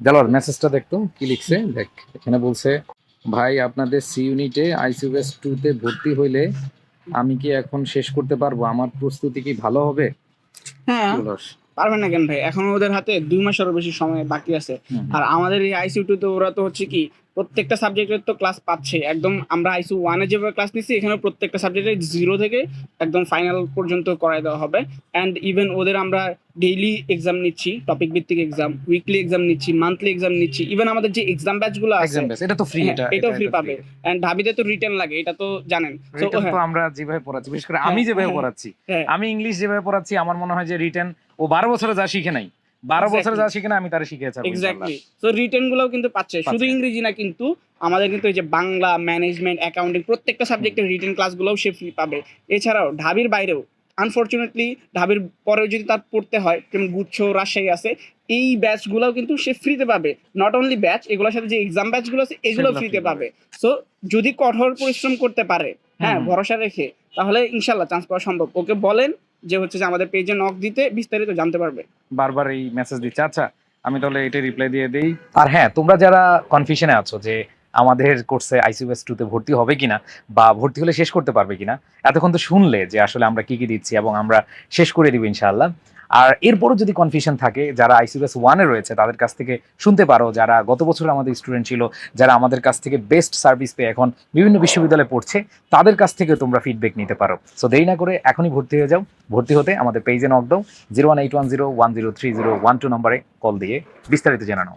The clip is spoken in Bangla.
দেলোয়ার মেসেজটা দেখতো কি লিখছে? দেখ এখানে বলছে ভাই আপনাদের সি ইউনিটে আইসিউএস টু তে ভর্তি হইলে আমি কি এখন শেষ করতে পারব? আমার প্রস্তুতি কি ভালো হবে? হ্যাঁ? পারবে না কেন ভাই? এখনও ওদের হাতে দুই মাসেরও বেশি সময় বাকি আছে। আর আমাদের এই আইসিউ টু তো ওরা তো হচ্ছে কি প্রত্যেকটা সাবজেক্টের তো ক্লাস পাচ্ছে একদম আমরা আইসিউ ওয়ানে যেভাবে ক্লাস নিচ্ছি এখানে প্রত্যেকটা সাবজেক্টের জিরো থেকে একদম ফাইনাল পর্যন্ত করাই দেওয়া হবে। অ্যান্ড ইভেন ওদের আমরা ডেইলি এক্সাম নিচ্ছি টপিক ভিত্তিক এক্সাম উইকলি এক্সাম নিচ্ছি মান্থলি এক্সাম নিচ্ছি ইভেন আমাদের যে এক্সাম ব্যাচগুলো আছে Exam এটা তো ফ্রি হ্যাঁ, এটা এটাও ফ্রি পাবে। অ্যান্ড ঢাবিতে তো রিটার্ন লাগে এটা তো জানেন। তো হ্যাঁ, আমরা যেভাবে পড়াচ্ছি বিশেষ করে আমি যেভাবে হ্যাঁ। পড়াচ্ছি হ্যাঁ। আমি ইংলিশ যেভাবে পড়াচ্ছি আমার মনে হয় যে রিটেন ও বারো বছরে যা শিখে নাই। বারো. বছরে যা শিখে না আমি তারা শিখে এক্স্যাক্টলি তো রিটার্ন গুলোও কিন্তু পাচ্ছে। শুধু ইংরেজি না কিন্তু আমাদের কিন্তু এই যে বাংলা ম্যানেজমেন্ট অ্যাকাউন্টিং প্রত্যেকটা সাবজেক্টের রিটার্ন ক্লাসগুলোও সে ফ্রি পাবে। এছাড়াও ঢাবির বাইরেও আনফরচুনেটলি ঢাবির পরেও যদি তার পড়তে হয় যেমন গুচ্ছ রাজশাহী আছে এই ব্যাচগুলোও কিন্তু সে ফ্রিতে পাবে। নট অনলি ব্যাচ এগুলোর সাথে যে এক্সাম ব্যাচগুলো আছে এগুলো ফ্রিতে পাবে। সো যদি কঠোর পরিশ্রম করতে পারে হ্যাঁ ভরসা রেখে তাহলে ইনশাল্লাহ চান্স পাওয়া সম্ভব। ওকে বলেন যে হচ্ছে যে আমাদের পেজে নক দিতে বিস্তারিত জানতে পারবে। বারবার এই মেসেজ দিচ্ছে। আচ্ছা আমি তাহলে এটা রিপ্লাই দিয়ে দেই। আর হ্যাঁ তোমরা যারা কনফিউশনে আছো যে আমাদের কোর্সে আইসিউএস টুতে ভর্তি হবে কিনা বা ভর্তি হলে শেষ করতে পারবে কিনা, এতক্ষণ তো শুনলে যে আসলে আমরা কি কি দিচ্ছি এবং আমরা শেষ করে দিব ইনশাআল্লাহ। আর এরপরও যদি কনফিউশন থাকে, যারা আইসিউএস ওয়ানে রয়েছে, তাদের কাছ থেকে শুনতে পারো, যারা গত বছর আমাদের স্টুডেন্ট ছিল, যারা আমাদের কাছ থেকে বেস্ট সার্ভিস পেয়ে এখন বিভিন্ন বিশ্ববিদ্যালয়ে পড়ছে, তাদের কাছ থেকে তোমরা ফিডব্যাক নিতে পারো। সো দেরি না করে এখনই ভর্তি হয়ে যাও। ভর্তি হতে আমাদের পেজে নক দাও zero one eight one zero one zero three zero one two নম্বরে কল দিয়ে বিস্তারিত জানানো